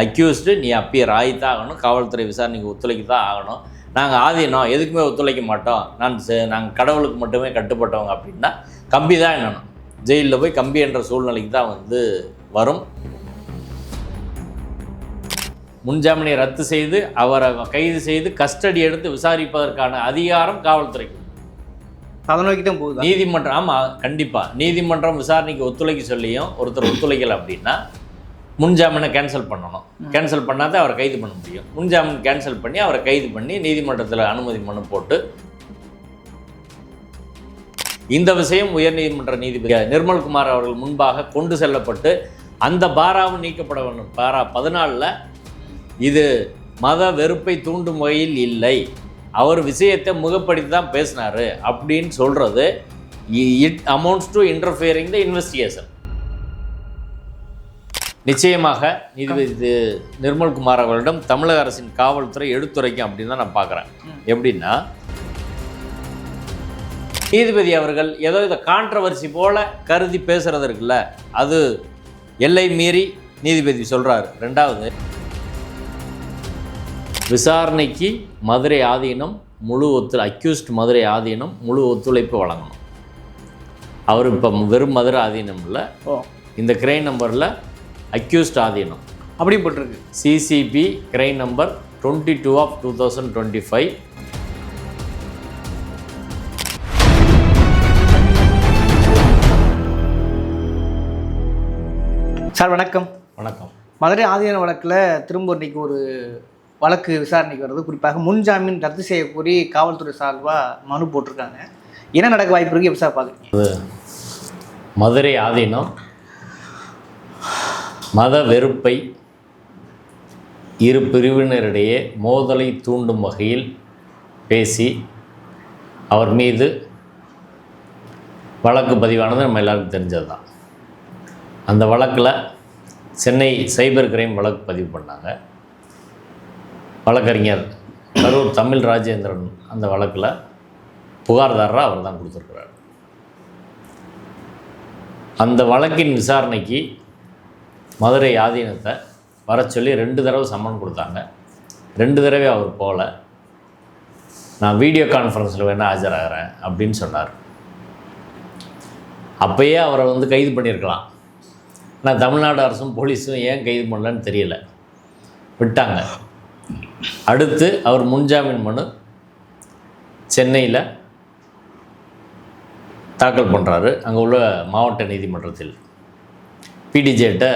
Accused நீ appear ஆகித்தான் ஆகணும் காவல்துறை விசாரணைக்கு ஒத்துழைக்க தான் ஆகணும். நாங்கள் ஆதீனம் எதுக்குமே ஒத்துழைக்க மாட்டோம். நான் நாங்கள் கடவுளுக்கு மட்டுமே கட்டுப்பட்டவங்க அப்படின்னா கம்பி தான் என்னணும். ஜெயிலில் போய் கம்பி என்ற சூழ்நிலைக்கு தான் வந்து வரும். முன்ஜாமீனை ரத்து செய்து அவரை கைது செய்து கஸ்டடி எடுத்து விசாரிப்பதற்கான அதிகாரம் காவல்துறைக்கு. அதை நோக்கி தான் போகுதா? நீதிமன்றம் ஆமாம் கண்டிப்பாக நீதிமன்றம் விசாரணைக்கு ஒத்துழைக்க சொல்லியும் ஒருத்தர் ஒத்துழைக்கலை அப்படின்னா முன்ஜாமீனை கேன்சல் பண்ணணும். கேன்சல் பண்ணாதான் அவரை கைது பண்ண முடியும். முன்ஜாமீன் கேன்சல் பண்ணி அவரை கைது பண்ணி நீதிமன்றத்தில் அனுமதி மனு போட்டு இந்த விஷயம் உயர்நீதிமன்ற நீதிபதி நிர்மல்குமார் அவர்கள் முன்பாக கொண்டு செல்லப்பட்டு அந்த பாராவும் நீக்கப்பட வேண்டும். பாரா பதினாலில் இது மத வெறுப்பை தூண்டும் வகையில் இல்லை. அவர் விஷயத்தை முகப்படுத்தி தான் பேசினாரு அப்படின்னு சொல்கிறது it amounts to interfering the investigation நிச்சயமாக நீதிபதி நிர்மல்குமார் அவர்களிடம் தமிழக அரசின் காவல்துறை எடுத்துரைக்கும் அப்படின்னு தான் நான் பார்க்குறேன். எப்படின்னா நீதிபதி அவர்கள் ஏதோ இதை கான்ட்ரவர்சி போல கருதி பேசுறது இருக்குல்ல அது எல்லை மீறி நீதிபதி சொல்றாரு. ரெண்டாவது விசாரணைக்கு மதுரை ஆதீனம் முழு ஒத்து அக்யூஸ்ட் மதுரை ஆதீனம் முழு ஒத்துழைப்பு வழங்கணும். அவர் இப்போ வெறும் மதுரை ஆதீனம் இல்லை இந்த கிரைம் நம்பரில் அக்யூஸ்ட் ஆதீனம். அப்படியும் போட்டிருக்கு. CCB crime number twenty two of two thousand twenty five. Sir வணக்கம். வணக்கம். மதுரை ஆதீன வழக்கில் திரும்ப இன்னைக்கு ஒரு வழக்கு விசாரணைக்கு வருது குறிப்பாக முன்ஜாமீன் ரத்து செய்யக்கோரி காவல்துறை சார்பாக மனு போட்டிருக்காங்க. என்ன நடக்க வாய்ப்பு இருக்கு? எப்படி சார் பார்க்குறீங்க? மதுரை ஆதீனம். மத வெறுப்பை இரு பிரிவினரிடையே மோதலை தூண்டும் வகையில் பேசி அவர் மீது வழக்கு பதிவானது நம்ம எல்லாருக்கும் தெரிஞ்சது தான் அந்த வழக்கில் சென்னை சைபர் கிரைம் வழக்கு பதிவு பண்ணாங்க. வழக்கறிஞர் கரூர் தமிழ் ராஜேந்திரன் அந்த வழக்கில் புகார்தாரராக அவர் தான் கொடுத்துருக்குறார். அந்த வழக்கின் விசாரணைக்கு மதுரை ஆதீனத்தை வர சொல்லி ரெண்டு தடவை சம்மன் கொடுத்தாங்க. ரெண்டு தடவை அவர் போகல நான் வீடியோ கான்ஃபரன்ஸில் வேணால் ஆஜராகிறேன் அப்படின்னு சொன்னார். அப்போயே அவரை வந்து கைது பண்ணியிருக்கலாம். ஆனால் தமிழ்நாடு அரசும் போலீஸும் ஏன் கைது பண்ணலன்னு தெரியல. விட்டாங்க. அடுத்து அவர் முன்ஜாமீன் மனு சென்னையில் தாக்கல் பண்ணுறாரு அங்கே உள்ள மாவட்ட நீதிமன்றத்தில். பிடிஜேட்டை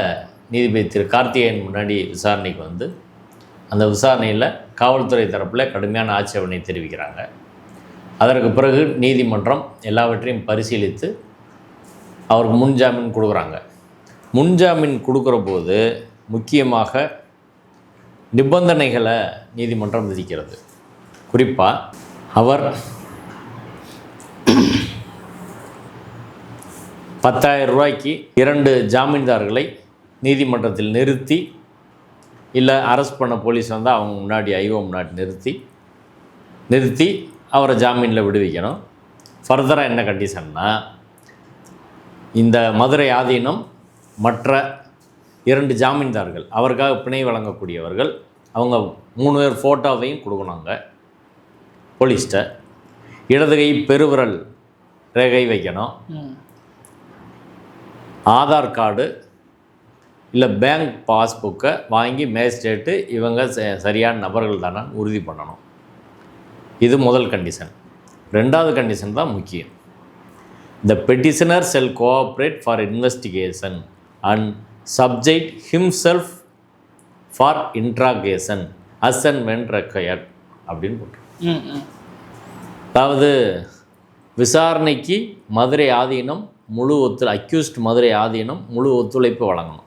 நீதிபதி திரு கார்த்திகேயன் முன்னாடி விசாரணைக்கு வந்து அந்த விசாரணையில் காவல்துறை தரப்பில் கடுமையான ஆட்சேபனை தெரிவிக்கிறாங்க. அதற்கு பிறகு நீதிமன்றம் எல்லாவற்றையும் பரிசீலித்து அவருக்கு முன்ஜாமீன் கொடுக்குறாங்க. முன்ஜாமீன் கொடுக்குற போது முக்கியமாக நிபந்தனைகளை நீதிமன்றம் விதிக்கிறது. குறிப்பாக அவர் பத்தாயிரம் ரூபாய்க்கு இரண்டு ஜாமீன்தார்களை நீதிமன்றத்தில் நிறுத்தி இல்லை அரெஸ்ட் பண்ண போலீஸ் வந்து அவங்க முன்னாடி ஐஓ முன்னாடி நிறுத்தி நிறுத்தி அவரை ஜாமீனில் விடுவிக்கணும். ஃபர்தராக என்ன கண்டிஷன்னா இந்த மதுரை ஆதீனம் மற்ற இரண்டு ஜாமீன்தார்கள் அவருக்காக பிணை வழங்கக்கூடியவர்கள் அவங்க மூணு பேர் ஃபோட்டோவையும் கொடுக்கணுங்க போலீஸ்கிட்ட இடது கை பெருவிரல் ரேகை வைக்கணும். ஆதார் கார்டு இல்லை பேங்க் பாஸ்புக்கை வாங்கி மேஜிஸ்ட்ரேட்டு இவங்க சரியான நபர்கள் தானே உறுதி பண்ணணும். இது முதல் கண்டிஷன் ரெண்டாவது கண்டிஷன் தான் முக்கியம். The petitioner shall cooperate for investigation and subject himself for interrogation as and when required அப்படின்னு போட்டு அதாவது விசாரணைக்கு மதுரை ஆதீனம் முழு ஒத்து அக்யூஸ்ட் மதுரை ஆதீனம் முழு ஒத்துழைப்பு வழங்கணும்.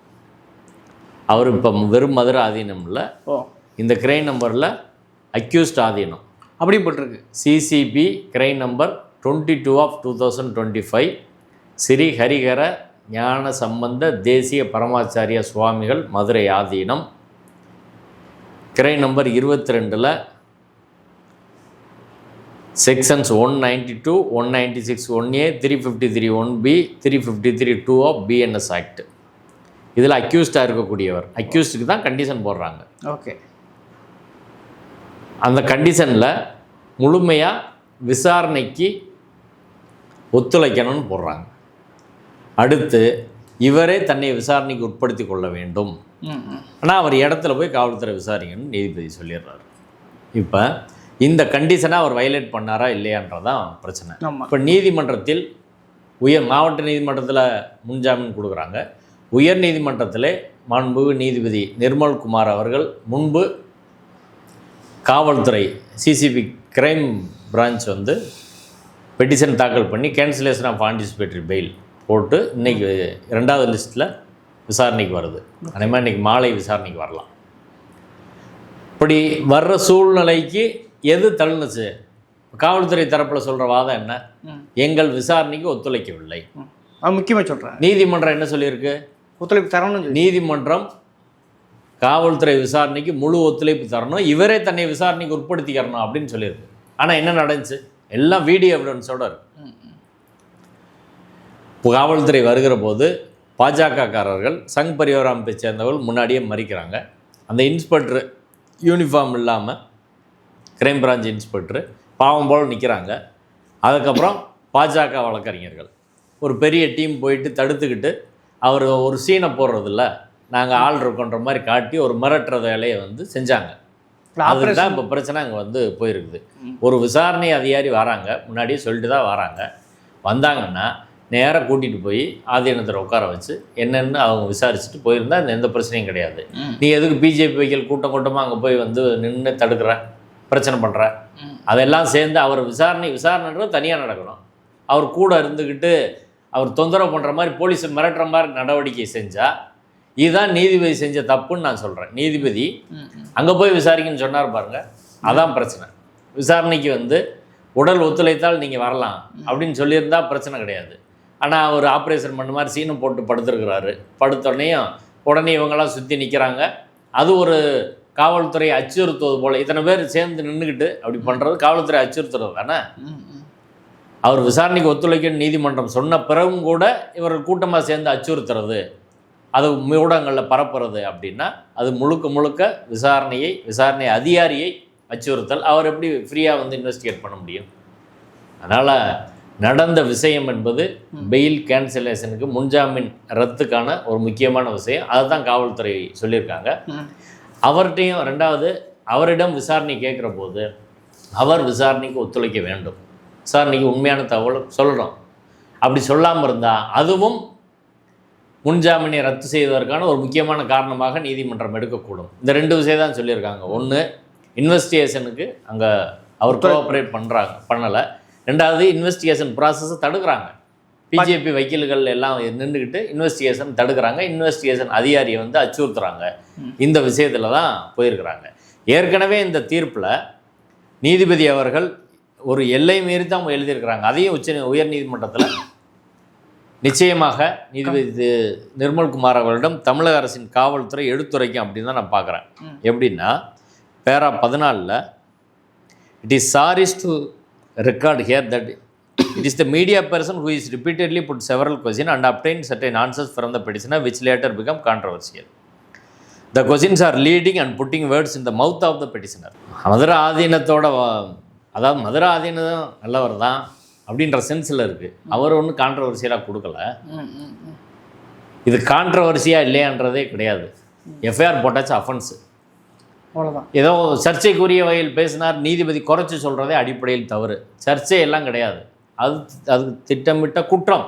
அவர் இப்போ வெறும் மதுரை ஆதீனம் இல்லை. இந்த கிரைம் நம்பரில் அக்யூஸ்ட் ஆதீனம். அப்படியும் போட்டிருக்கு. CCB crime number twenty two of two thousand twenty five Shri Harihara Gnana Sambandha Desiya பரமாச்சாரிய சுவாமிகள் மதுரை ஆதீனம். கிரை நம்பர் இருபத்தி ரெண்டில் sections one ninety two one ninety six one A three fifty three one B three fifty three two of BNS act இதில் அக்யூஸ்டாக இருக்கக்கூடியவர். அக்யூஸ்டுக்கு தான் condition போடுறாங்க. Okay அந்த கண்டிஷனில் முழுமையாக விசாரணைக்கு ஒத்துழைக்கணும்னு போடுறாங்க. அடுத்து இவரே தன்னை விசாரணைக்கு உட்படுத்தி கொள்ள வேண்டும். ஆனால் அவர் இடத்துல போய் காவல்துறை விசாரிங்கன்னு நீதிபதி சொல்லிடுறாரு. இப்போ இந்த கண்டிஷனை அவர் வயலேட் பண்ணாரா இல்லையான்றதான் பிரச்சனை. இப்போ நீதிமன்றத்தில் உயர் மாவட்ட நீதிமன்றத்தில் முன்ஜாமீன் கொடுக்குறாங்க. உயர் நீதிமன்றத்திலே மாண்புமிகு நீதிபதி நிர்மல்குமார் அவர்கள் முன்பு காவல்துறை சிசிபி கிரைம் பிரான்ச் வந்து பெட்டிஷன் தாக்கல் பண்ணி கேன்சலேஷன் ஆஃப் ஆன்டிசிபேட்டரி பெயில் போட்டு இன்னைக்கு ரெண்டாவது லிஸ்ட்டில் விசாரணைக்கு வருது. அதே மாதிரி இன்னைக்கு மாலை விசாரணைக்கு வரலாம். இப்படி வர்ற சூழ்நிலைக்கு எது தள்ளுனுச்சு? காவல்துறை தரப்பில் சொல்கிற வாதம் என்ன? எங்கள் விசாரணைக்கு ஒத்துழைக்கவில்லை. முக்கியமாக சொல்கிறேன் நீதிமன்றம் என்ன சொல்லியிருக்கு? ஒத்துழைப்பு தரணும் நீதிமன்றம் காவல்துறை விசாரணைக்கு முழு ஒத்துழைப்பு தரணும். இவரே தன்னை விசாரணைக்கு உட்படுத்திக்கிறணும் அப்படின்னு சொல்லியிருக்கு. ஆனால் என்ன நடந்துச்சு? எல்லாம் வீடியோ எவிடன்ஸோட இருக்கு. காவல்துறை வருகிற போது பாஜகக்காரர்கள் சங் பரிவார அமைப்பை சேர்ந்தவர்கள் முன்னாடியே மறிக்கிறாங்க. அந்த இன்ஸ்பெக்டர் யூனிஃபார்ம் இல்லாமல் கிரைம் பிரான்ச் இன்ஸ்பெக்டர் பாவம் போல் நிற்கிறாங்க அதுக்கப்புறம் பாஜக வழக்கறிஞர்கள் ஒரு பெரிய டீம் போயிட்டு தடுத்துக்கிட்டு அவர் ஒரு சீனை போடுறதில்ல. நாங்கள் ஆள் இருக்கோன்ற மாதிரி காட்டி ஒரு மிரட்டுற வேலையை வந்து செஞ்சாங்க. அதுக்கு தான் இப்போ பிரச்சனை அங்கே வந்து போயிருக்குது. ஒரு விசாரணை அதிகாரி வராங்க. முன்னாடியே சொல்லிட்டு தான் வராங்க. வந்தாங்கன்னா நேராக கூட்டிகிட்டு போய் ஆதீனத்தில் உட்கார வச்சு என்னென்னு அவங்க விசாரிச்சுட்டு போயிருந்தா எந்த பிரச்சனையும் கிடையாது. நீ எதுக்கு பிஜேபி வைக்கல்? கூட்டம் கூட்டமாக அங்கே போய் வந்து நின்று தடுக்கிற பிரச்சனை பண்ணுற. அதெல்லாம் சேர்ந்து அவர் விசாரணை விசாரணைன்றது தனியாக நடக்கணும். அவர் கூட இருந்துக்கிட்டு அவர் தொந்தரவு பண்ணுற மாதிரி போலீஸை மிரட்டுற மாதிரி நடவடிக்கை செஞ்சால் இதுதான் நீதிபதி செஞ்ச தப்புன்னு நான் சொல்கிறேன் நீதிபதி அங்கே போய் விசாரிக்கன்னு சொன்னார் பாருங்க. அதான் பிரச்சனை. விசாரணைக்கு வந்து உடல் ஒத்துழைத்தால் நீங்கள் வரலாம் அப்படின்னு சொல்லியிருந்தா பிரச்சனை கிடையாது. ஆனால் அவர் ஆப்ரேஷன் பண்ண மாதிரி சீனம் போட்டு படுத்துருக்கிறாரு. படுத்தோடனேயும் உடனே இவங்கெல்லாம் சுற்றி நிற்கிறாங்க அது ஒரு காவல்துறை அச்சுறுத்துவது போல். இத்தனை பேர் சேர்ந்து நின்றுக்கிட்டு அப்படி பண்ணுறது காவல்துறை அச்சுறுத்துறது தானே அவர் விசாரணைக்கு ஒத்துழைக்க நீதிமன்றம் சொன்ன பிறகும் கூட இவர்கள் கூட்டமாக சேர்ந்து அச்சுறுத்துறது அது ஊடகங்களில் பரப்புறது அப்படின்னா அது முழுக்க முழுக்க விசாரணையை விசாரணை அதிகாரியை அச்சுறுத்தல். அவர் எப்படி ஃப்ரீயாக வந்து இன்வெஸ்டிகேட் பண்ண முடியும்? அதனால் நடந்த விஷயம் என்பது பெயில் கேன்சலேஷனுக்கு முன்ஜாமீன் ரத்துக்கான ஒரு முக்கியமான விஷயம். அதுதான் காவல்துறை சொல்லியிருக்காங்க. அவர்கிட்டையும் ரெண்டாவது அவரிடம் விசாரணை கேட்குற போது அவர் விசாரணைக்கு ஒத்துழைக்க வேண்டும். விசாரணைக்கு உண்மையான தகவல் சொல்லணும். அப்படி சொல்லாமல் இருந்தால் அதுவும் முன்ஜாமீனை ரத்து செய்வதற்கான ஒரு முக்கியமான காரணமாக நீதிமன்றம் எடுக்கக்கூடும். இந்த ரெண்டு விஷயம் தான் சொல்லியிருக்காங்க. ஒன்று இன்வெஸ்டிகேஷனுக்கு அங்கே அவர் கோஆப்ரேட் பண்ணுறாங்க பண்ணலை. ரெண்டாவது இன்வெஸ்டிகேஷன் ப்ராசஸை தடுக்கிறாங்க. பிஜேபி வக்கீல்கள் எல்லாம் நின்றுக்கிட்டு இன்வெஸ்டிகேஷன் தடுக்கிறாங்க. இன்வெஸ்டிகேஷன் அதிகாரியை வந்து அச்சுறுத்துறாங்க. இந்த விஷயத்தில் தான் போயிருக்கிறாங்க. ஏற்கனவே இந்த தீர்ப்பில் நீதிபதி அவர்கள் ஒரு எல்லை மீறி தான் எழுதியிருக்கிறாங்க அதையும் உச்ச உயர் நீதிமன்றத்தில் நிச்சயமாக நீதிபதி தி- நிர்மல்குமார் அவர்களிடம் தமிழக அரசின் காவல்துறை எடுத்துரைக்கும் அப்படின்னு தான் நான் பார்க்குறேன். எப்படின்னா பேரா பதினாலில் it is sorry's to record here that it is the media person who is repeatedly put several questions and obtained certain answers from the petitioner which later become controversial. The questions are leading and putting words in the mouth of the petitioner. Madurai ஆதீனத்தோட அதாவது மதுரை ஆதீனம் நல்லவர் தான் அப்படின்ற சென்ஸில் இருக்குது அவர் ஒன்றும் கான்ட்ரவர்சியலாக கொடுக்கல. இது கான்ட்ரவர்சியாக இல்லையான்றதே கிடையாது. FIR போட்டாச்சு அஃபென்ஸு அவ்வளோதான் ஏதோ சர்ச்சைக்குரிய வகையில் பேசினார் நீதிபதி குறைச்சி சொல்கிறதே அடிப்படையில் தவறு. சர்ச்சை எல்லாம் கிடையாது. அது அது திட்டமிட்ட குற்றம்.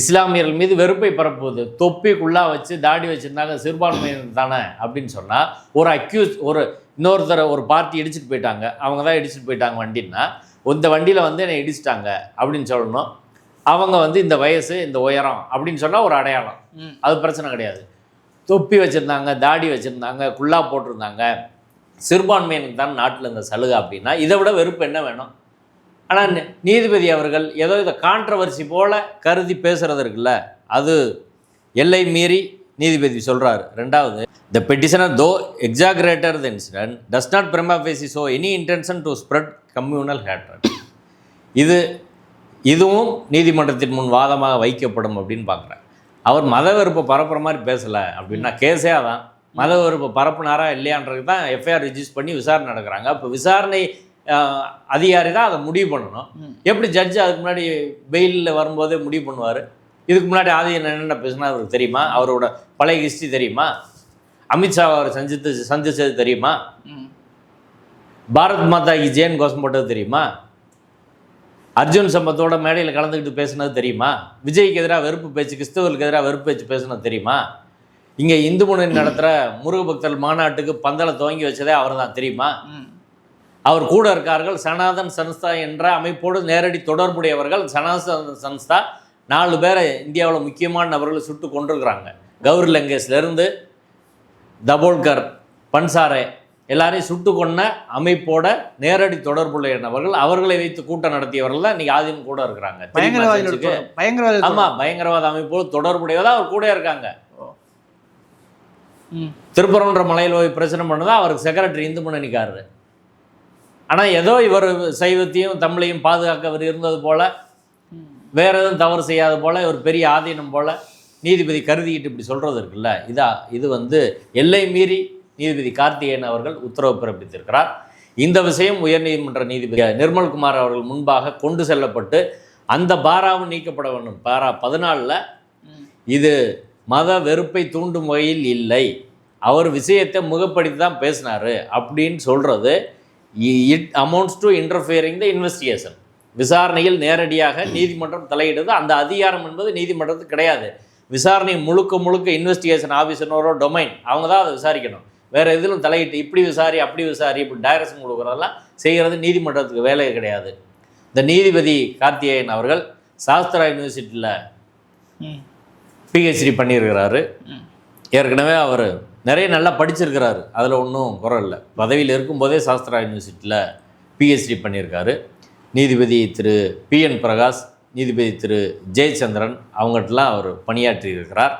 இஸ்லாமியர்கள் மீது வெறுப்பை பரப்புவது. தொப்பிக்குள்ளா வச்சு தாடி வச்சுருந்தாங்க சிறுபான்மையினர் தானே அப்படின்னு சொன்னால் ஒரு அக்யூஸ் ஒரு இன்னொருத்தரை ஒரு பார்ட்டி இடிச்சிட்டு போயிட்டாங்க. அவங்க தான் இடிச்சிட்டு போயிட்டாங்க வண்டின்னா இந்த வண்டியில் வந்து என்னை இடிச்சிட்டாங்க அப்படின்னு சொல்லணும். அவங்க வந்து இந்த வயசு இந்த உயரம் அப்படின்னு சொன்னால் ஒரு அடையாளம். அது பிரச்சனை கிடையாது. தொப்பி வச்சுருந்தாங்க தாடி வச்சுருந்தாங்க குல்லா போட்டிருந்தாங்க. சிறுபான்மையினுக்கு தான் நாட்டில் இந்த சலுகை அப்படின்னா இதை விட வெறுப்பு என்ன வேணும்? ஆனால் நீதிபதி அவர்கள் ஏதோ இதை கான்ட்ரவர்சி போல் கருதி பேசுகிறது இருக்குல்ல அது எல்லை மீறி நீதிபதி சொல்கிறார் ரெண்டாவது the petitioner though exaggerated the incident does not prima show any intention to spread communal hatred இது இதுவும் நீதிமன்றத்தின் முன் வாதமாக வைக்கப்படும் அப்படின்னு பார்க்குறேன். அவர் மத வெறுப்பை பரப்புற மாதிரி பேசலை அப்படின்னா கேஸே அதான் மத வெறுப்பை பரப்புனாரா இல்லையான்றது தான் எஃப்ஐஆர் ரிஜிஸ்டர் பண்ணி விசாரணை நடக்கிறாங்க. அப்போ விசாரணை அதிகாரி தான் அதை முடிவு பண்ணணும். எப்படி ஜட்ஜ் அதுக்கு முன்னாடி பெயிலில் வரும்போதே முடிவு பண்ணுவார்? இதுக்கு முன்னாடி ஆதி என்னென்ன பேசினா அவருக்கு தெரியுமா? அவரோட பழைய ஹிஸ்ட்ரி தெரியுமா? அமித்ஷா அவர் சந்தித்து சந்திச்சது தெரியுமா. பாரத் மாதா கி ஜெயின் கோஷம் போட்டது தெரியுமா? அர்ஜுன் சம்பத்தோட மேடையில் கலந்துக்கிட்டு பேசுனது தெரியுமா? விஜய்க்கு எதிராக வெறுப்பு பேச்சு கிறிஸ்தவர்களுக்கு எதிராக வெறுப்பு பேச்சு பேசுனது தெரியுமா? இங்கே இந்து முன்னணி நடத்துகிற முருக பக்தர் மாநாட்டுக்கு பந்தலை துவங்கி வச்சதே அவர் தான் தெரியுமா. அவர் கூட இருக்கார்கள். சனாதன் சன்ஸ்தா என்ற அமைப்போடு நேரடி தொடர்புடையவர்கள். சனாதன் சன்ஸ்தா நாலு பேரை இந்தியாவில் முக்கியமான நபர்களை சுட்டு கொண்டிருக்கிறாங்க கௌரி லங்கேஷ்லேருந்து தபோல்கர் பன்சாரே எல்லாரையும் சுட்டு கொன்ன அமைப்போட நேரடி தொடர்புடைய நபர்கள். அவர்களை வைத்து கூட்டம் நடத்தியவர்கள் தான் இன்னைக்கு ஆதீனம் கூட இருக்கிறாங்க. தெரியுமா பயங்கரவாதிகளோட சர்ச்சுக்கு? தொடர்பு. பயங்கரவாதிகள் ஆமா பயங்கரவாத அமைப்போடு தொடர்புடையதா? அவர் கூட இருக்காங்க. ம். திருப்பரங்குன்ற மலையில் போய் பிரச்சனை பண்ணதா? அவருக்கு செக்ரட்டரி இந்து முன்னணிக்காரரு. ஆனால் ஏதோ இவர் சைவத்தையும் தமிழையும் பாதுகாக்க அவர் இருந்தது போல் வேற எதுவும் தவறு செய்யாத போல் ஒரு பெரிய ஆதீனம் போல் நீதிபதி கருதிக்கிட்டு இப்படி சொல்கிறது இருக்குல்ல? இதா இது வந்து எல்லை மீறி நீதிபதி கார்த்திகேயன் அவர்கள் உத்தரவு பிறப்பித்திருக்கிறார். இந்த விஷயம் உயர்நீதிமன்ற நீதிபதி நிர்மல்குமார் அவர்கள் முன்பாக கொண்டு செல்லப்பட்டு அந்த பாராவும் நீக்கப்பட வேண்டும். பாரா பதினாலில் இது மத வெறுப்பை தூண்டும் வகையில் இல்லை. அவர் விஷயத்தை முகப்படுத்தி தான் பேசினாரு அப்படின்னு சொல்கிறது it amounts to interfering the investigation விசாரணையில் நேரடியாக நீதிமன்றம் தலையிடுது. அந்த அதிகாரம் என்பது நீதிமன்றத்துக்கு கிடையாது. விசாரணை முழுக்க முழுக்க இன்வெஸ்டிகேஷன் ஆஃபீஸரோட டொமைன் அவங்க தான் அதை விசாரிக்கணும். வேற எதிலும் தலையிட்டு இப்படி விசாரி அப்படி விசாரி இப்படி டைரக்ஷன் கொடுக்குறதெல்லாம் செய்கிறது நீதிமன்றத்துக்கு வேலை கிடையாது. இந்த நீதிபதி கார்த்திகேயன் அவர்கள் சாஸ்திரா யூனிவர்சிட்டியில். பிஹெச்டி பண்ணியிருக்கிறாரு. ஏற்கனவே அவர் நிறைய நல்லா படிச்சிருக்கிறாரு. அதில் ஒன்றும் குறை இல்லை பதவியில் இருக்கும்போதே சாஸ்திரா யூனிவர்சிட்டியில் பிஹெச்டி பண்ணியிருக்காரு. நீதிபதி திரு பி என் பிரகாஷ் நீதிபதி திரு ஜெயச்சந்திரன் அவங்ககிட்டலாம் அவர் பணியாற்றி இருக்கிறார்.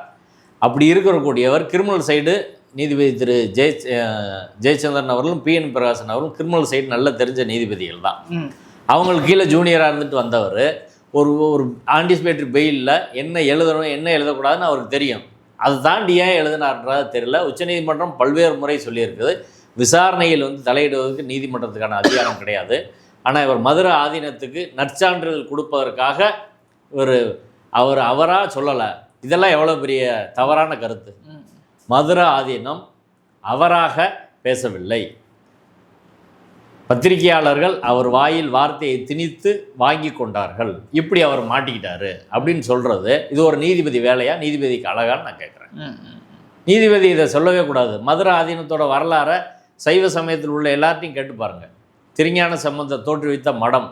அப்படி இருக்கக்கூடியவர் கிரிமினல் சைடு நீதிபதி திரு ஜெய ஜெயச்சந்திரன் அவர்களும் பி என் பிரகாசன் அவர்களும் கிரிமினல் சைடு நல்ல தெரிஞ்ச நீதிபதிகள் தான். அவங்களுக்கு கீழே ஜூனியராக இருந்துட்டு வந்தவர். ஒரு ஒரு ஆன்டிசிபேட்டரி பெயிலில் என்ன எழுதணும் என்ன எழுதக்கூடாதுன்னு அவருக்கு தெரியும். அதை தாண்டி ஏன் எழுதினார்ன்றது தெரியல. உச்சநீதிமன்றம் பல்வேறு முறை சொல்லியிருக்குது. விசாரணையில் வந்து தலையிடுவதற்கு நீதிமன்றத்துக்கான அதிகாரம் கிடையாது. ஆனால் இவர் மதுரை ஆதீனத்துக்கு நற்சான்றிதழ் கொடுப்பதற்காக ஒரு அவர் அவராக சொல்லலை. இதெல்லாம் எவ்வளோ பெரிய தவறான கருத்து. மதுரை ஆதீனம் அவராக பேசவில்லை. பத்திரிகையாளர்கள் அவர் வாயில் வார்த்தையை திணித்து வாங்கி கொண்டார்கள். இப்படி அவர் மாட்டிக்கிட்டாரு அப்படின்னு சொல்றது இது ஒரு நீதிபதி வேலையா? நீதிபதிக்கு அழகான்னு நான் கேட்குறேன். நீதிபதி இதை சொல்லவே கூடாது. மதுரை ஆதீனத்தோட வரலாறை சைவ சமயத்தில் உள்ள எல்லார்ட்டையும் கேட்டு பாருங்க. திருஞான சம்பந்தர் தோற்றுவித்த மடம்.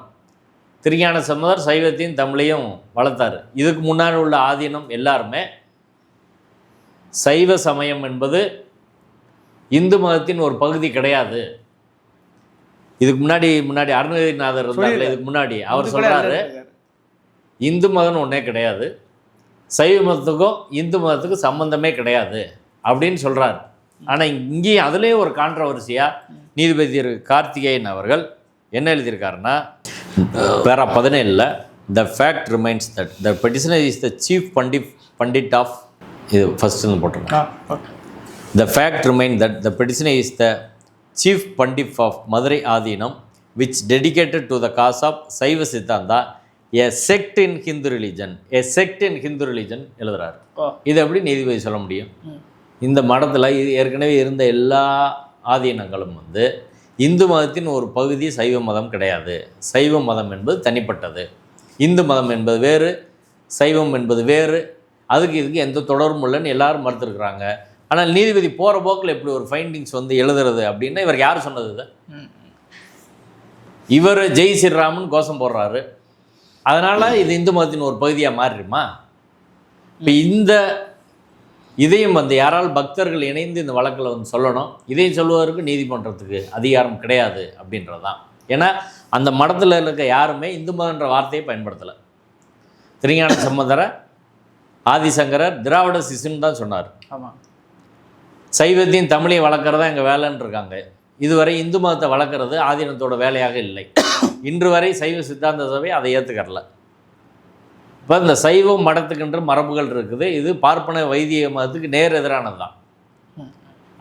திருஞான சம்பந்தர் சைவத்தையும் தமிழையும் வளர்த்தாரு. இதுக்கு முன்னாடி உள்ள ஆதீனம் எல்லாருமே சைவ சமயம் என்பது இந்து மதத்தின் ஒரு பகுதி கிடையாது. இதுக்கு முன்னாடி முன்னாடி அருணகிரிநாதர் சொல்லியிருக்காரு. இதுக்கு முன்னாடி அவர் இருக்காரு. இந்து மதம்னு ஒன்றே கிடையாது சைவ மதத்துக்கும் இந்து மதத்துக்கும் சம்பந்தமே கிடையாது அப்படின்னு சொல்றாரு ஆனால் இங்கேயும் அதுலேயே ஒரு கான்ட்ரவர்சியாக நீதிபதி கார்த்திகேயன் அவர்கள் என்ன எழுதியிருக்காருன்னா வேற பதினேழில் the fact remains that the petitioner is the chief pandit pandit of இது ஃபஸ்ட்டு போட்டிருக்கேன் ஆ, okay. The fact remains that the petitioner chief pandit of Madurai Adinam, which dedicated to the cause of Saiva Siddhanta, a sect in Hindu religion. A sect in Hindu religion எழுதுறாரு. இது எப்படி நீதிபதி சொல்ல முடியும். இந்த மடத்தில் இது ஏற்கனவே இருந்த எல்லா ஆதீனங்களும் வந்து இந்து மதத்தின் ஒரு பகுதி சைவ மதம் கிடையாது சைவ மதம் என்பது தனிப்பட்டது இந்து மதம் என்பது வேறு சைவம் என்பது வேறு அதுக்கு இதுக்கு எந்த தொடர்பும் இல்லைன்னு எல்லாரும் மறுத்துருக்குறாங்க ஆனால் நீதிபதி போகிற போக்கில் எப்படி ஒரு ஃபைண்டிங்ஸ் வந்து எழுதுறது அப்படின்னா இவர் யார் சொன்னது இதை. இவர் ஜெய் ஸ்ரீராமன் கோஷம் போடுறாரு. அதனால் இது இந்து மதத்தின் ஒரு பகுதியாக மாறிடுமா? இப்போ இந்த இதையும் வந்து யாரால் பக்தர்கள் இணைந்து இந்த வழக்கில் வந்து சொல்லணும். இதையும் சொல்வதற்கு நீதிமன்றத்துக்கு அதிகாரம் கிடையாது அப்படின்றது தான் ஏன்னா அந்த மடத்தில் இருக்க யாருமே இந்து மதன்ற வார்த்தையை பயன்படுத்தலை. திருஞான சம்பந்தரை ஆதிசங்கரர் திராவிட சிசுன்னு தான் சொன்னார். ஆமாம் சைவத்தையும் தமிழையும் வளர்க்குறதா எங்கள் வேலைன்னு இருக்காங்க இதுவரை இந்து மதத்தை வளர்க்குறது ஆதீனத்தோட வேலையாக இல்லை. இன்று வரை சைவ சித்தாந்த சபை அதை ஏற்றுக்கறல இப்போ இந்த சைவம் மடத்துக்குன்ற மரபுகள் இருக்குது. இது பார்ப்பன வைத்திய மதத்துக்கு நேர் எதிரானது தான்.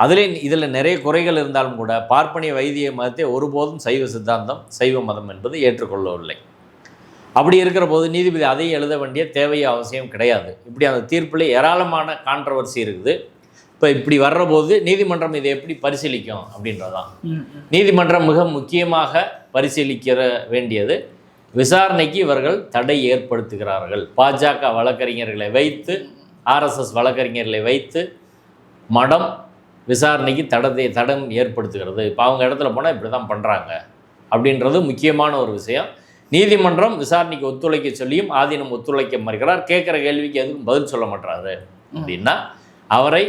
அதிலே இதில் நிறைய குறைகள் இருந்தாலும் கூட பார்ப்பனிய வைத்திய மதத்தை ஒருபோதும் சைவ சித்தாந்தம் சைவ மதம் என்பது ஏற்றுக்கொள்ளவில்லை. அப்படி இருக்கிற போது நீதிபதி அதையும் எழுத வேண்டிய தேவை அவசியம் கிடையாது. இப்படி அந்த தீர்ப்பில் ஏராளமான கான்ட்ரவர்சி இருக்குது. இப்போ இப்படி வர்றபோது நீதிமன்றம் இதை எப்படி பரிசீலிக்கும் அப்படின்றதான் நீதிமன்றம் மிக முக்கியமாக பரிசீலிக்கிற வேண்டியது விசாரணைக்கு இவர்கள் தடை ஏற்படுத்துகிறார்கள். பாஜக வழக்கறிஞர்களை வைத்து ஆர்எஸ்எஸ் வழக்கறிஞர்களை வைத்து மடம் விசாரணைக்கு தடத்தை தடம் ஏற்படுத்துகிறது. இப்போ அவங்க இடத்துல போனால் இப்படி தான் பண்ணுறாங்க அப்படின்றது முக்கியமான ஒரு விஷயம். நீதிமன்றம் விசாரணைக்கு ஒத்துழைக்க சொல்லியும் ஆதீனம் ஒத்துழைக்க மறுக்கிறார். கேட்குற கேள்விக்கு எதுவும் பதில் சொல்ல மாட்டாரு. அப்படின்னா அவரை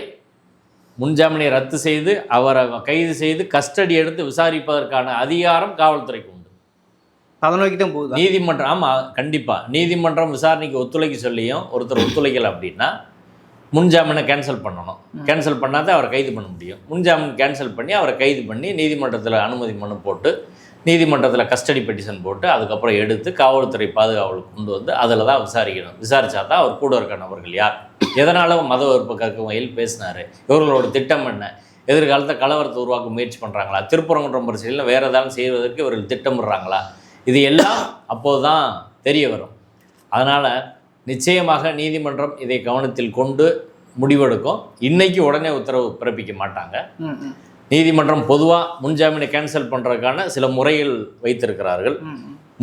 முன்ஜாமீனை ரத்து செய்து அவரை கைது செய்து கஸ்டடி எடுத்து விசாரிப்பதற்கான அதிகாரம் காவல்துறைக்கு உண்டு. அதை நோக்கி தான் போகுதா? நீதிமன்றம் ஆமாம் கண்டிப்பாக நீதிமன்றம் விசாரணைக்கு ஒத்துழைக்க சொல்லியும் ஒருத்தர் ஒத்துழைக்கலை அப்படின்னா முன்ஜாமீனை கேன்சல் பண்ணணும். கேன்சல் பண்ணால் தான் அவரை கைது பண்ண முடியும். முன்ஜாமீன் கேன்சல் பண்ணி அவரை கைது பண்ணி நீதிமன்றத்தில் அனுமதி மனு போட்டு நீதிமன்றத்தில் கஸ்டடி பெட்டிஷன் போட்டு அதுக்கப்புறம் எடுத்து காவல்துறை பாதுகாவலுக்கு கொண்டு வந்து அதில் தான் விசாரிக்கணும். விசாரிச்சா தான் அவர் கூட இருக்க நபர்கள் யார்? எதனால மத வெறுப்பு கற்கும் வகையில் பேசினார்? இவர்களோட திட்டம் என்ன? எதிர்காலத்தை கலவரத்தை உருவாக்க முயற்சி பண்ணுறாங்களா திருப்பரங்குன்றம் பரிசீலனை வேறு ஏதாவது செய்வதற்கு இவர்கள் திட்டமிடுறாங்களா? இது எல்லாம் அப்போது தான் தெரிய வரும். அதனால் நிச்சயமாக நீதிமன்றம் இதை கவனத்தில் கொண்டு முடிவெடுக்கும். இன்னைக்கு உடனே உத்தரவு பிறப்பிக்க மாட்டாங்க. நீதிமன்றம் பொதுவாக முன்ஜாமீனை கேன்சல் பண்ணுறதுக்கான சில முறைகள் வைத்திருக்கிறார்கள்.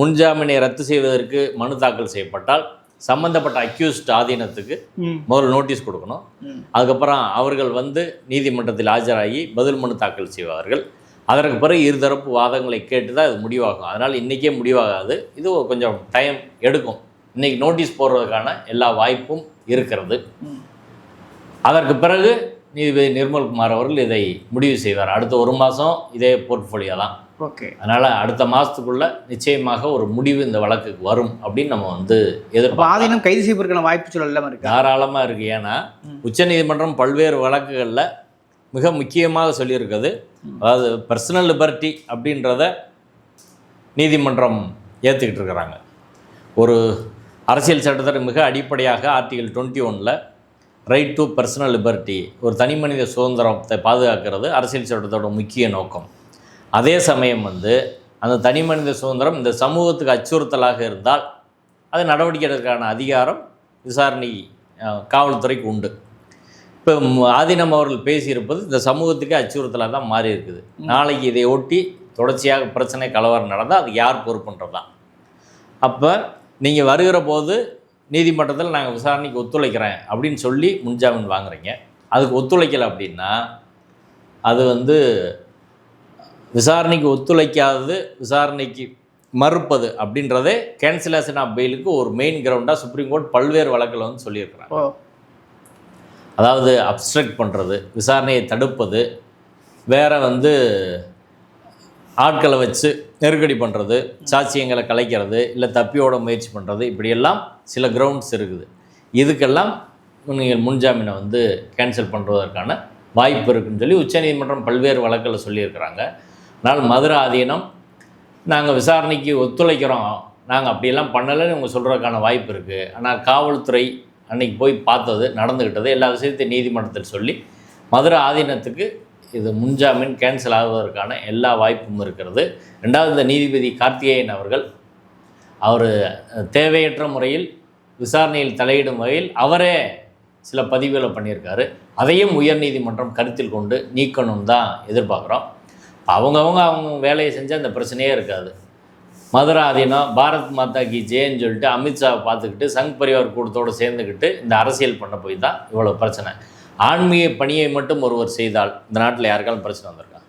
முன்ஜாமீனை ரத்து செய்வதற்கு மனு தாக்கல் செய்யப்பட்டால் சம்பந்தப்பட்ட அக்யூஸ்ட் ஆதீனத்துக்கு ம். முதல்ல நோட்டீஸ் கொடுக்கணும். அதுக்கப்புறம் அவர்கள் வந்து நீதிமன்றத்தில் ஆஜராகி பதில் மனு தாக்கல் செய்வார்கள். அதற்கு பிறகு இருதரப்பு வாதங்களை கேட்டு தான் இது முடிவாகும். அதனால் இன்றைக்கே முடிவாகாது. இது கொஞ்சம் டைம் எடுக்கும். இன்றைக்கி நோட்டீஸ் போடுறதுக்கான எல்லா வாய்ப்பும் இருக்கிறது. அதற்கு பிறகு நீதிபதி நிர்மல்குமார் அவர்கள் இதை முடிவு செய்வார். அடுத்த ஒரு மாதம் இதே போர்ட்ஃபோலியோ தான். ஓகே. அதனால் அடுத்த மாதத்துக்குள்ள நிச்சயமாக ஒரு முடிவு இந்த வழக்குக்கு வரும் அப்படின்னு நம்ம வந்து அப்போ எதிர்பார்க்கலாம் ஆதீனம் கைது செய்வதற்கான வாய்ப்பு சூழல் இல்லாமல் இருக்கா? தாராளமாக இருக்குது ஏன்னா உச்சநீதிமன்றம் பல்வேறு வழக்குகளில் மிக முக்கியமாக சொல்லியிருக்குது அதாவது பர்சனல் லிபர்ட்டி அப்படின்றத நீதிமன்றம் ஏற்றுக்கிட்டு இருக்கிறாங்க. ஒரு அரசியல் சட்டத்தில் மிக அடிப்படையாக ஆர்டிகல் டுவெண்ட்டி ஒனில் ரைட் டு பர்சனல் லிபர்ட்டி ஒரு தனிமனித சுதந்திரத்தை பாதுகாக்கிறது அரசியல் சட்டத்தோட முக்கிய நோக்கம். அதே சமயம் வந்து அந்த தனிமனித சுதந்திரம் இந்த சமூகத்துக்கு அச்சுறுத்தலாக இருந்தால் அது நடவடிக்கை எடுக்கிறதுக்கான அதிகாரம் விசாரணை காவல்துறைக்கு உண்டு. இப்போ ஆதினம் அவர்கள் பேசியிருப்பது இந்த சமூகத்துக்கு அச்சுறுத்தலாக தான் மாறி இருக்குது. நாளைக்கு இதை ஒட்டி தொடர்ச்சியாக பிரச்சனை கலவரம் நடந்தால் அது யார் பொறுப்புன்றது தான். அப்போ நீங்கள் வருகிற போது நீதிமன்றத்தில் நாங்கள் விசாரணைக்கு ஒத்துழைக்கிறேன் அப்படின்னு சொல்லி முன்ஜாமீன் வாங்குறீங்க. அதுக்கு ஒத்துழைக்கலை அப்படின்னா அது வந்து விசாரணைக்கு ஒத்துழைக்காதது விசாரணைக்கு மறுப்பது அப்படின்றதே கேன்சலேஷன் ஆஃப் பெயிலுக்கு ஒரு மெயின் கிரவுண்டாக சுப்ரீம் கோர்ட் பல்வேறு வழக்கில் வந்து சொல்லியிருக்கிறாங்க. அதாவது அப்ஸ்ட்ரக்ட் பண்ணுறது விசாரணையை தடுப்பது வேற வந்து ஆட்களை வச்சு நெருக்கடி பண்ணுறது சாட்சியங்களை கலைக்கிறது இல்லை தப்பியோட முயற்சி பண்ணுறது இப்படியெல்லாம் சில கிரவுண்ட்ஸ் இருக்குது. இதுக்கெல்லாம் நீங்கள் முன்ஜாமீனை வந்து கேன்சல் பண்ணுவதற்கான வாய்ப்பு இருக்குன்னு சொல்லி உச்சநீதிமன்றம் பல்வேறு வழக்கில் சொல்லியிருக்கிறாங்க. ஆனால் மதுரை ஆதீனம். நாங்கள் விசாரணைக்கு ஒத்துழைக்கிறோம். நாங்கள் அப்படியெல்லாம் பண்ணலைன்னு இவங்க சொல்கிறதுக்கான வாய்ப்பு இருக்குது ஆனால் காவல்துறை அன்னைக்கு போய் பார்த்தது நடந்துக்கிட்டது எல்லா விஷயத்தையும் நீதிமன்றத்தில் சொல்லி மதுரை ஆதீனத்துக்கு இது முன்ஜாமீன் கேன்சல் ஆகுவதற்கான எல்லா வாய்ப்பும் இருக்கிறது. ரெண்டாவது இந்த நீதிபதி கார்த்திகேயன் அவர்கள் அவர் தேவையற்ற முறையில் விசாரணையில் தலையிடும் வகையில் அவரே சில பதிவுகளை பண்ணியிருக்காரு. அதையும் உயர்நீதிமன்றம் கருத்தில் கொண்டு நீக்கணும் தான் எதிர்பார்க்குறோம். அவங்கவங்க அவங்க வேலையை செஞ்சால் அந்த பிரச்சனையே இருக்காது. மதுரை ஆதீனம் பாரத் மாதா கி ஜெயன்னு சொல்லிட்டு அமித்ஷாவை பார்த்துக்கிட்டு சங் பரிவார் கூட்டத்தோடு சேர்ந்துக்கிட்டு இந்த அரசியல் பண்ண போய் தான் இவ்வளோ பிரச்சனை. ஆன்மீக பணியை மட்டும் ஒருவர் செய்தால் இந்த நாட்டில் யாருக்காலும் பிரச்சனை வந்திருக்கா?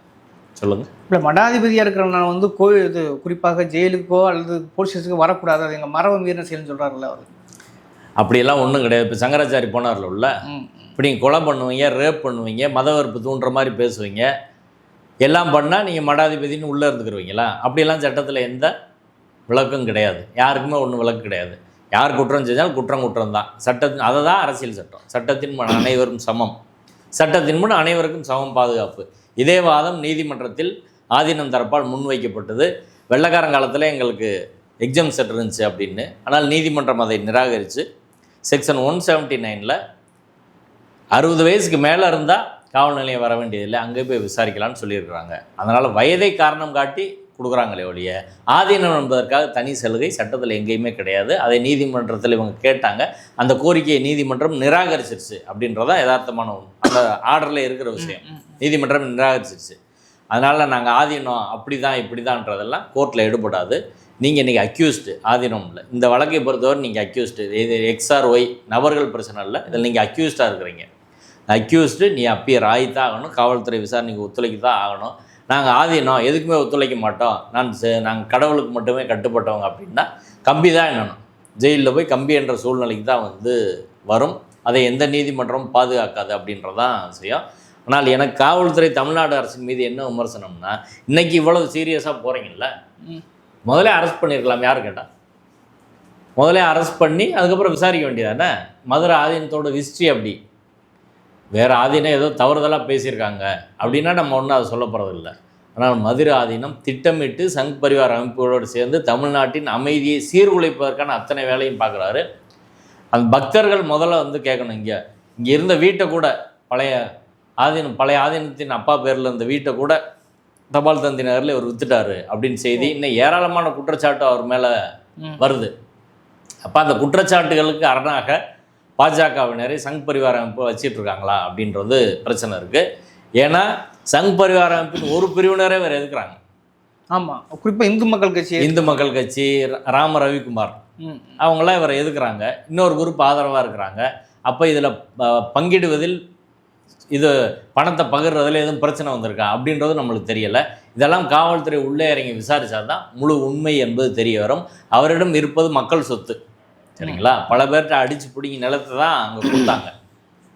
சொல்லுங்கள் இல்லை மடாதிபதியாக இருக்கிறவங்க வந்து கோயில் இது குறிப்பாக ஜெயிலுக்கோ அல்லது போலீஸ் ஸ்டேஷனுக்கு வரக்கூடாது. அது எங்கள் மரபு மீறின செயல்னு சொல்கிறாருல்ல அவர். அப்படியெல்லாம் ஒன்றும் கிடையாது. இப்போ சங்கராச்சாரி போனார்ல உள்ள. இப்போ நீங்கள் கொலை பண்ணுவீங்க ரேப் பண்ணுவீங்க மதவெறுப்பு தூண்டுற மாதிரி பேசுவீங்க. எல்லாம் பண்ணால் நீங்கள் மடாதிபதினு உள்ளே இருந்துக்கிருவீங்களா? அப்படியெல்லாம் சட்டத்தில் எந்த விளக்கம் கிடையாது. யாருக்குமே ஒன்றும் விளக்கு கிடையாது. யார் குற்றம் செஞ்சாலும் குற்றம் குற்றம் தான் சட்டத்தின் அதை தான் அரசியல் சட்டம். சட்டத்தின் முன் அனைவரும் சமம். சட்டத்தின் முன் அனைவருக்கும் சமம் பாதுகாப்பு. இதே வாதம் நீதிமன்றத்தில் ஆதீனம் தரப்பால் முன்வைக்கப்பட்டது. வெள்ளக்காரங்காலத்தில் எங்களுக்கு எக்ஸாம் செட் இருந்துச்சு அப்படின்னு. ஆனால் நீதிமன்றம் அதை நிராகரித்து செக்ஷன் ஒன் செவன்ட்டி நைனில் அறுபது வயசுக்கு மேலே இருந்தால் காவல் நிலையம் வர வேண்டியதில்லை அங்கே போய் விசாரிக்கலாம்னு சொல்லியிருக்கிறாங்க. அதனால் வயதை காரணம் காட்டி கொடுக்குறாங்களே ஒழிய ஆதீனம் என்பதற்காக தனி சலுகை சட்டத்தில் எங்கேயுமே கிடையாது. அதை நீதிமன்றத்தில் இவங்க கேட்டாங்க. அந்த கோரிக்கையை நீதிமன்றம் நிராகரிச்சிருச்சு அப்படின்றதான் யதார்த்தமான அந்த ஆர்டரில் இருக்கிற விஷயம். நீதிமன்றம் நிராகரிச்சிருச்சு. அதனால் நாங்கள் ஆதீனம் அப்படி தான் இப்படி தான்றதெல்லாம் கோர்ட்டில் எடுபடாது. நீங்கள் இன்றைக்கி அக்யூஸ்டு ஆதீனம் இல்லை. இந்த வழக்கை பொறுத்தவரை நீங்கள் அக்யூஸ்டு இது எக்ஸ்ஆர் ஒய் நபர்கள் பிரச்சனை இல்லை. இதில் நீங்கள் அக்யூஸ்டாக இருக்கிறீங்க. அக்யூஸ்டு நீ அப்பியர் ஆகித்தான் ஆகணும் காவல்துறை விசாரணைக்கு ஒத்துழைக்க தான் ஆகணும். நாங்கள் ஆதீனம் எதுக்குமே ஒத்துழைக்க மாட்டோம். நான் நாங்கள் கடவுளுக்கு மட்டுமே கட்டுப்பட்டவங்க அப்படின்னா கம்பி தான் என்னணும். ஜெயிலில் போய் கம்பி என்ற சூழ்நிலைக்கு தான் வந்து வரும். அதை எந்த நீதிமன்றமும் பாதுகாக்காது அப்படின்றதான் விஷயம். ஆனால் எனக்கு காவல்துறை தமிழ்நாடு அரசின் மீது என்ன விமர்சனம்னா இன்னைக்கு இவ்வளவு சீரியஸாக போகிறீங்கல்ல ம். முதல்ல அரெஸ்ட் பண்ணியிருக்கலாம் யார் கேட்டா? முதல்ல அரெஸ்ட் பண்ணி அதுக்கப்புறம் விசாரிக்க வேண்டியதானே மதுரை ஆதீனத்தோட ஹிஸ்ட்ரி அப்படி. வேறு ஆதீனம் ஏதோ தவறுதலாக பேசியிருக்காங்க. அப்படின்னா நம்ம ஒன்றும் அதை சொல்ல போகிறதில்ல ஆனால் மதுரை ஆதீனம் திட்டமிட்டு சங் பரிவார் அமைப்புகளோடு சேர்ந்து தமிழ்நாட்டின் அமைதியை சீர்குலைப்பதற்கான அத்தனை வேலையும் பார்க்குறாரு. அந்த பக்தர்கள் முதல்ல வந்து கேட்கணும் இங்கே. இங்கே இருந்த வீட்டை கூட பழைய ஆதீனம் பழைய ஆதீனத்தின் அப்பா பேரில் இருந்த வீட்டை கூட தபால் தந்தி நகரில் இவர் வித்துட்டாரு அப்படின்னு செய்தி இன்னும் ஏராளமான குற்றச்சாட்டு அவர் மேலே. வருது. அப்போ அந்த குற்றச்சாட்டுகளுக்கு அரணாக பாஜகவினரை சங் பரிவார அமைப்பு வச்சிட்டு இருக்காங்களா அப்படின்றது பிரச்சனை இருக்குது ஏன்னா சங் பரிவார அமைப்பின் ஒரு பிரிவினரே வேறு எதுக்குறாங்க? ஆமாம் குறிப்பாக இந்து மக்கள் கட்சி இந்து மக்கள் கட்சி ராம ரவிக்குமார். அவங்களாம் இவரை எதுக்குறாங்க? இன்னொரு குரூப் ஆதரவாக இருக்கிறாங்க. அப்போ இதில் பங்கிடுவதில் இது பணத்தை பகிர்றதுல எதுவும் பிரச்சனை வந்திருக்கா? அப்படின்றது நம்மளுக்கு தெரியலை. இதெல்லாம் காவல்துறை உள்ளே இறங்கி விசாரிச்சா தான் முழு உண்மை என்பது தெரிய வரும். அவரிடம் இருப்பது மக்கள் சொத்து. சரிங்களா? பல பேர்கிட்ட அடித்து பிடிங்கி நிலத்தை தான் அங்கே கொடுத்தாங்க.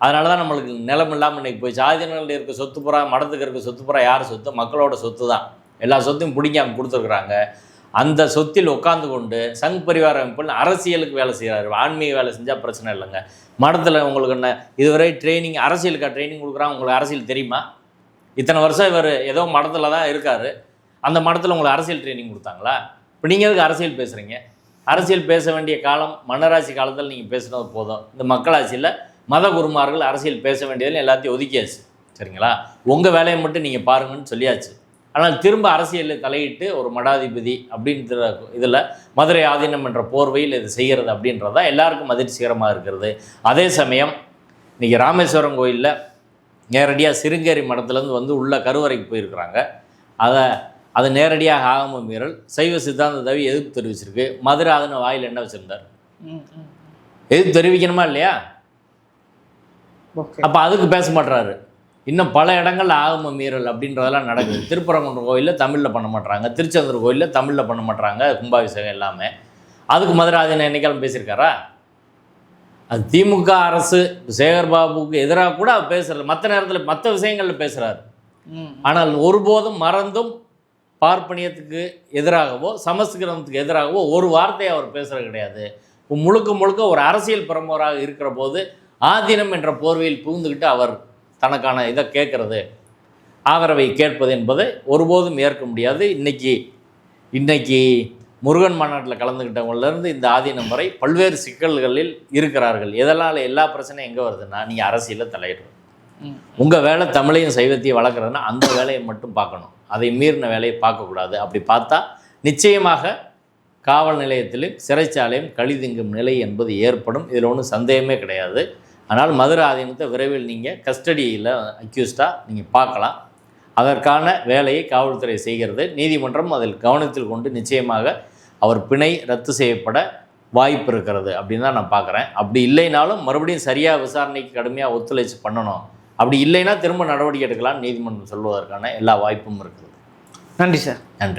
அதனால தான் நம்மளுக்கு நிலம் இல்லாமல் இன்னைக்கு போய் சாதினங்களில் இருக்க சொத்து புறா மடத்துக்கு இருக்க சொத்து புறா யார் சொத்து? மக்களோட சொத்து தான். எல்லா சொத்தையும் பிடிங்கி அவங்க கொடுத்துருக்குறாங்க. அந்த சொத்தில் உட்காந்து கொண்டு சங் பரிவார அமைப்பில் அரசியலுக்கு வேலை செய்கிறாரு ஆன்மீக வேலை செஞ்சால் பிரச்சனை இல்லைங்க. மடத்தில் உங்களுக்கு என்ன இதுவரை ட்ரைனிங் அரசியலுக்கா ட்ரைனிங் கொடுக்குறாங்க உங்களுக்கு அரசியல் தெரியுமா? இத்தனை வருஷம் இவர் ஏதோ மடத்தில் தான் இருக்கார். அந்த மடத்தில் உங்களுக்கு அரசியல் ட்ரைனிங் கொடுத்தாங்களா? இப்போ நீங்கள் எதுக்கு அரசியல் பேசுகிறீங்க அரசியல் பேச வேண்டிய காலம் மன்னராட்சி காலத்தில் நீங்கள் பேசினது போதும். இந்த மக்களாட்சியில் மத குருமார்கள் அரசியல் பேச வேண்டியதில் எல்லாத்தையும் ஒதுக்கியாச்சு. சரிங்களா? உங்கள் வேலையை மட்டும் நீங்கள் பாருங்கன்னு சொல்லியாச்சு. ஆனால் திரும்ப அரசியலில் தலையிட்டு ஒரு மடாதிபதி அப்படின்ற இதில் மதுரை ஆதீனம் என்ற போர்வையில் இது செய்கிறது அப்படின்றது தான் எல்லாருக்கும் அதிர்ச்சிகரமாக இருக்கிறது. அதே சமயம் இன்றைக்கி ராமேஸ்வரம் கோயிலில் நேரடியாக சிருங்கேரி மடத்துலேருந்து வந்து உள்ள கருவறைக்கு போயிருக்கிறாங்க. அதை அது நேரடியாக ஆகம மீறல். சைவ சித்தாந்த தவி எதிர்ப்பு தெரிவிச்சிருக்கு. மதுரை ஆதீன வாயில் என்ன வச்சுருந்தார்? எதிர்ப்பு தெரிவிக்கணுமா இல்லையா? அப்போ அதுக்கு பேச மாட்றாரு. இன்னும் பல இடங்கள்ல ஆகம மீறல் அப்படின்றதெல்லாம் நடக்குது. திருப்பரங்குன்றம் கோயிலில் தமிழில் பண்ண மாட்றாங்க. திருச்செந்தூர் கோயிலில் தமிழில் பண்ண மாட்றாங்க. கும்பாபிஷேகம் எல்லாமே. அதுக்கு மதுரை ஆதீனம் என்னைக்காலும் பேசியிருக்காரா? அது திமுக அரசு சேகர் பாபுக்கு எதிராக கூட பேசுறது மற்ற நேரத்தில் மற்ற விஷயங்களில் பேசுகிறாரு ஆனால் ஒருபோதும் மறந்தும் பார்ப்பனியத்துக்கு எதிராகவோ சமஸ்கிருதத்துக்கு எதிராகவோ ஒரு வார்த்தையை அவர் பேசுறது கிடையாது. முழுக்க முழுக்க ஒரு அரசியல் பிரமுகராக இருக்கிற போது ஆதீனம் என்ற போர்வையில் புகுந்துக்கிட்டு அவர் தனக்கான இதை கேட்கறது. ஆதரவை கேட்பது என்பதை ஒருபோதும் ஏற்க முடியாது. இன்னைக்கு இன்னைக்கு முருகன் மாநாட்டில் கலந்துக்கிட்டவங்கலேருந்து இந்த ஆதீனம் வரை பல்வேறு சிக்கல்களில் இருக்கிறார்கள். எதனால் எல்லா பிரச்சனையும் எங்கே வருதுன்னா நீங்கள் அரசியலில் தலையிடுறது உங்கள் வேலை தமிழையும் சைவத்தையும் வளர்க்குறதுனா அந்த வேலையை மட்டும் பார்க்கணும். அதை மீறின வேலையை பார்க்கக்கூடாது. அப்படி பார்த்தா நிச்சயமாக காவல் நிலையத்திலும் சிறைச்சாலையும் கழிதிங்கும் நிலை என்பது ஏற்படும். இதில் ஒன்றும் சந்தேகமே கிடையாது. ஆனால் மதுரை ஆதீனத்தை விரைவில் நீங்கள் கஸ்டடியில் அக்யூஸ்டாக நீங்கள் பார்க்கலாம். அதற்கான வேலையை காவல்துறை செய்கிறது. நீதிமன்றம் அதில் கவனத்தில் கொண்டு நிச்சயமாக அவர் பிணை ரத்து செய்யப்பட வாய்ப்பு இருக்கிறது அப்படின்னு தான் நான் பார்க்குறேன். அப்படி இல்லைனாலும் மறுபடியும் சரியாக விசாரணைக்கு கடுமையாக ஒத்துழைச்சு பண்ணணும். அப்படி இல்லைன்னா திரும்ப நடவடிக்கை எடுக்கலாம்னு நீதிமன்றம் சொல்வதற்கான எல்லா வாய்ப்பும் இருக்குது. நன்றி சார். நன்றி.